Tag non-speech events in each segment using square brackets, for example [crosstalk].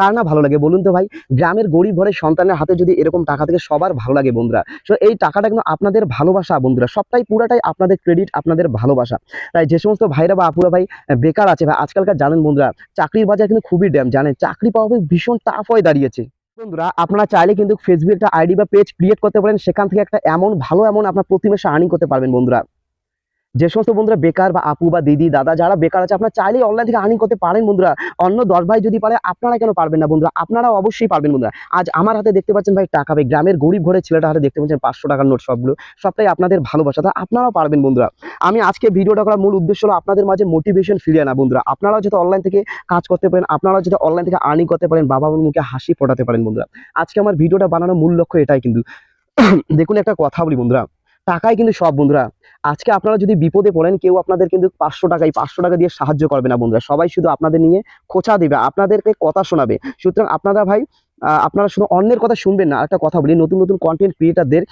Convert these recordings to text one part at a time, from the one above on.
কার না ভালো লাগে? বলুন তো ভাই, গ্রামের গরিব ঘরের সন্তানের হাতে যদি এরকম টাকা থেকে, সবার ভালো লাগে বন্ধুরা। তো এই টাকাটা কিন্তু আপনাদের ভালোবাসা বন্ধুরা, সবটাই পুরাটাই আপনাদের ক্রেডিট আপনাদের ভালোবাসা। তাই যে সমস্ত ভাইরা বা আপুরা ভাই বেকার আছে ভাই আজকালকার জানেন বন্ধুরা, চাকরির বাজার কিন্তু খুবই ড্যাম, জানেন? চাকরি পাওয়া ভীষণ টাফ হয়ে দাঁড়িয়েছে। বন্ধুরা, আপনারা চাইলে কিন্তু ফেসবুকে আইডি বা পেজ ক্রিয়েট করতে পারেন, সেখান থেকে একটা এমন, ভালো এমন আপনার প্রতি মাসে আর্নিং করতে পারবেন বন্ধুরা। যে সমস্ত বন্ধুরা বেকার বা আপু বা দিদি, দাদা যারা বেকার আছে, আপনারা চাইলেই অনলাইন থেকে আর্নিং করতে পারেন বন্ধুরা। অন্য দশ ভাই যদি পারে, আপনারা কেন পারবেন না বন্ধুরা? আপনারা অবশ্যই পারবেন বন্ধুরা। আজ আমার হাতে দেখতে পাচ্ছেন ভাই টাকা ভাই, গ্রামের গরিব ঘরের ছেলেটা হাতে দেখতে পাচ্ছেন পাঁচশো টাকার নোট সবগুলো। সবটাই আপনাদের ভালোবাসা, তা আপনারাও পারবেন বন্ধুরা। আমি আজকে ভিডিওটা করার মূল উদ্দেশ্য হলো আপনাদের মাঝে মোটিভেশন ফিরিয়ে আনা বন্ধুরা। আপনারাও যাতে অনলাইন থেকে কাজ করতে পারেন, আপনারাও যাতে অনলাইন থেকে আর্নিং করতে পারেন বাবা মুখে হাসি ফোটাতে পারেন বন্ধুরা। আজকে আমার ভিডিওটা বানানোর মূল লক্ষ্য এটাই কিন্তু। [clears throat] দেখুন একটা কথা বলি বন্ধুরা। টাকাই কিন্তু সব বন্ধুরা। আজকে আপনারা যদি বিপদে পড়েন, কেউ আপনাদের কিন্তু পাঁচশো টাকায় পাঁচশো টাকা দিয়ে সাহায্য করবে না বন্ধুরা। সবাই শুধু আপনাদের নিয়ে খোঁচা দেবে, আপনাদেরকে কথা শোনাবে। সুতরাং আপনারা ভাই আপনারা শুধু অন্যের কথা শুনবেন না। একটা কথা বলি, নতুন নতুন কন্টেন্ট ক্রিয়েটারদের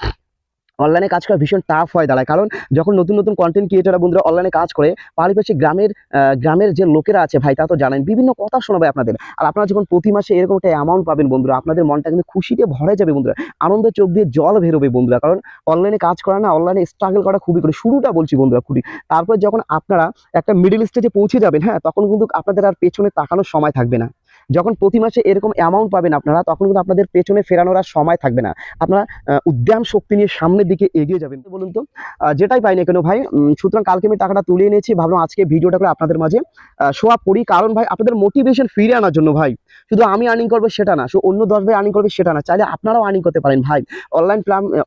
অনলাইনে কাজ করা ভীষণ টাফ হয় দাঁড়ায়। কারণ যখন নতুন নতুন কন্টেন্ট ক্রিয়েটাররা বন্ধুরা অনলাইনে কাজ করে পাশাপাশি গ্রামের গ্রামের যে লোকেরা আছে ভাই তা তো জানেন, বিভিন্ন কথা শোনাবে আপনাদের। আর আপনারা যখন প্রতি মাসে এরকম একটা অ্যামাউন্ট পাবেন বন্ধুরা, আপনাদের মনটা কিন্তু খুশিতে ভরে যাবে বন্ধুরা। আনন্দের চোখ দিয়ে জল বেরোবে বন্ধুরা, কারণ অনলাইনে কাজ করা না অনলাইনে স্ট্রাগল করা খুবই করে। শুরুটা বলছি বন্ধুরা খুবই। তারপর যখন আপনারা একটা মিডিল স্টেজে পৌঁছে যাবেন হ্যাঁ তখন কিন্তু আপনাদের আর পেছনে তাকানোর সময় থাকবে না। যখন প্রতি মাসে এরকম অ্যামাউন্ট পাবেন আপনারা তখন কিন্তু আপনাদের পেছনে ফেরানোর আর সময় থাকবে না। আপনারা আহ, উদ্যম শক্তি নিয়ে সামনের দিকে এগিয়ে যাবেন। বলুন তো যেটাই পাই না কেন ভাই সুতরাং কালকে আমি টাকাটা তুলে এনেছি ভাবলাম আজকে ভিডিওটা করে আপনাদের মাঝে শোয়া পড়ি। কারণ ভাই আপনাদের মোটিভেশন ফিরে আনার জন্য ভাই শুধু আমি আর্নিং করব সেটা না শুধু অন্য দশ ভাই আর্নিং করবে সেটা না। চাইলে আপনারাও আর্নিং করতে পারেন ভাই। অনলাইন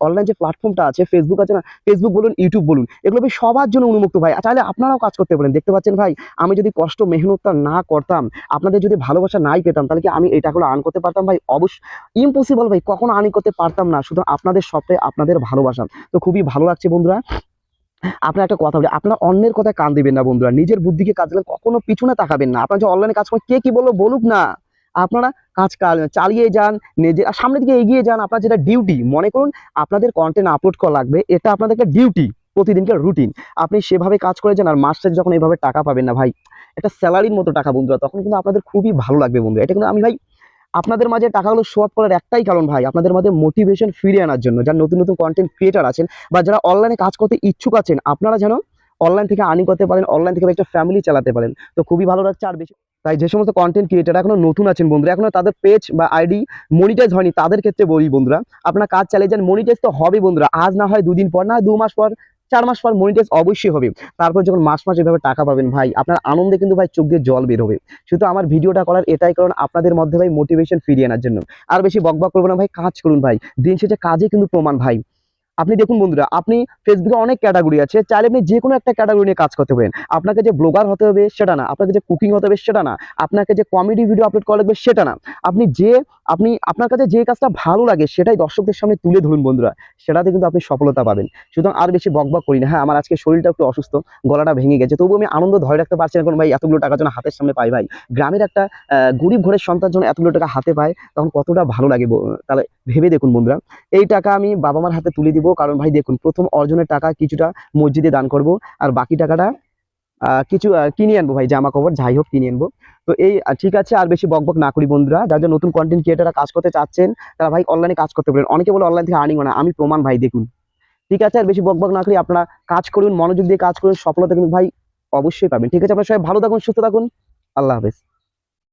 অনলাইন যে প্ল্যাটফর্মটা আছে ফেসবুক আছে না ফেসবুক বলুন ইউটিউব বলুন এগুলো ভাই সবার জন্য উন্মুক্ত ভাই। চাইলে আপনারাও কাজ করতে পারেন। দেখতে পাচ্ছেন ভাই আমি যদি কষ্ট মেহনতটা না করতাম আপনাদের যদি ভালোবাসা নাই পেতাম, তাহলে কি আমি এই টাকাগুলো আর্ন করতে পারতাম ভাই? অবশ্যই ইম্পসিবল ভাই, কখনো আর্নিং করতে পারতাম না। শুধু আপনাদের সবটাই আপনাদের ভালোবাসা। তো খুবই ভালো লাগছে বন্ধুরা। আপনার একটা কথা বলি, আপনারা অন্যের কথায় কান দিবেন না বন্ধুরা। নিজের বুদ্ধিকে কাজ দিলে কখনো পিছনে তাকাবেন না। আপনারা যে অনলাইনে কাজ করেন, কে কি বলল বলুক না। আপনারা কাজ চালিয়ে যান, নিজে সামনের দিকে এগিয়ে যান। আপনার যেটা ডিউটি মনে করুন আপনাদের কন্টেন্ট আপলোড করা লাগবে, এটা আপনাদের একটা ডিউটি প্রতিদিনকার রুটিন আপনি সেভাবে কাজ করে যান আর মাস যখন এইভাবে টাকা পাবেন না ভাই, একটা স্যালারির মতো টাকা বন্ধুরা, তখন কিন্তু আপনাদের খুবই ভালো লাগবে বন্ধু এটা কিন্তু আমি ভাই, আপনাদের মাঝে টাকাগুলো শো আপ করার একটাই কারণ ভাই, আপনাদের মাঝে মোটিভেশন ফিরে আনার জন্য। যারা নতুন নতুন কন্টেন্ট ক্রিয়েটার আছেন বা যারা অনলাইনে কাজ করতে ইচ্ছুক আছেন, আপনারা যেন অনলাইন থেকে আর্নিং করতে পারেন অনলাইন থেকে একটা ফ্যামিলি চালাতে পারেন। তো খুবই ভালো লাগছে আর বেশি তাই যে সমস্ত কন্টেন্ট ক্রিয়েটার এখনও নতুন আছেন বন্ধুরা, এখনও তাদের পেজ বা আইডি মনিটাইজ হয়নি, তাদের ক্ষেত্রে বলি বন্ধুরা, আপনার কাজ চালিয়ে যান মনিটাইজ তো হবে বন্ধুরা। আজ না হয় দুদিন পর না দু মাস পর চার মাস পর মনিটাইজ অবশ্যই হবে। তারপর যখন মাস মাস এভাবে টাকা পাবেন ভাই, আপনার আনন্দে কিন্তু ভাই চোখ দিয়ে জল বের হবে। শুধু আমার ভিডিওটা করার এটাই কারণ আপনাদের মধ্যে ভাই মোটিভেশন ফিরিয়ে আনার জন্য। আর বেশি বকবক করব না ভাই, কাজ করুন ভাই। দিন শেষে কাজে কিন্তু প্রমাণ ভাই। আপনি দেখুন বন্ধুরা, আপনি ফেসবুকে অনেক ক্যাটাগরি আছে, চাইলে আপনি যে কোনো একটা ক্যাটাগরি নিয়ে কাজ করতে পারেন। আপনাকে যে ব্লগার হতে হবে সেটা না, আপনাকে যে কুকিং হতে হবে সেটা না, আপনাকে যে কমেডি ভিডিও আপলোড করা লাগবে সেটা না। আপনি যে, আপনি, আপনার কাছে যে কাজটা ভালো লাগে সেটাই দর্শকদের সামনে তুলে ধরুন বন্ধুরা, সেটাতে কিন্তু আপনি সফলতা পাবেন। সুতরাং আর বেশি বকবক করি না হ্যাঁ আমার আজকে শরীরটা একটু অসুস্থ, গলাটা ভেঙে গেছে তবু আমি আনন্দ ধরে রাখতে পারছি না কারণ ভাই এতগুলো টাকা যেন হাতের সামনে পাই, ভাই। গ্রামের একটা গরিব ঘরের সন্তান যখন এতগুলো টাকা হাতে পায়, তখন কতটা ভালো লাগে তাহলে ভেবে দেখুন বন্ধুরা। এই টাকা আমি বাবা মার হাতে তুলে দিব। কারণ ভাই, দেখুন, প্রথম অর্জনের টাকা কিছুটা মসজিদে দান করব আর বাকি টাকাটা কিছু কিনে আনব ভাই জামা কাপড় যাই হোক কিনে আনব। তো এই ঠিক আছে, আর বেশি বকবক না করি বন্ধুরা। যারা নতুন কন্টেন্ট ক্রিয়েটাররা কাজ করতে চাচ্ছেন, তারা ভাই অনলাইনে কাজ করতে পারেন। অনেকে বলে অনলাইন থেকে আর্নিং না। আমি প্রমাণ ভাই, দেখুন। ঠিক আছে, আর বেশি বকবক না করি, আপনারা কাজ করুন, মনোযোগ দিয়ে কাজ করুন, সফলতা কিন্তু ভাই অবশ্যই পাবেন। ঠিক আছে, আপনারা সবাই ভালো থাকুন, সুস্থ থাকুন। আল্লাহ হাফেজ।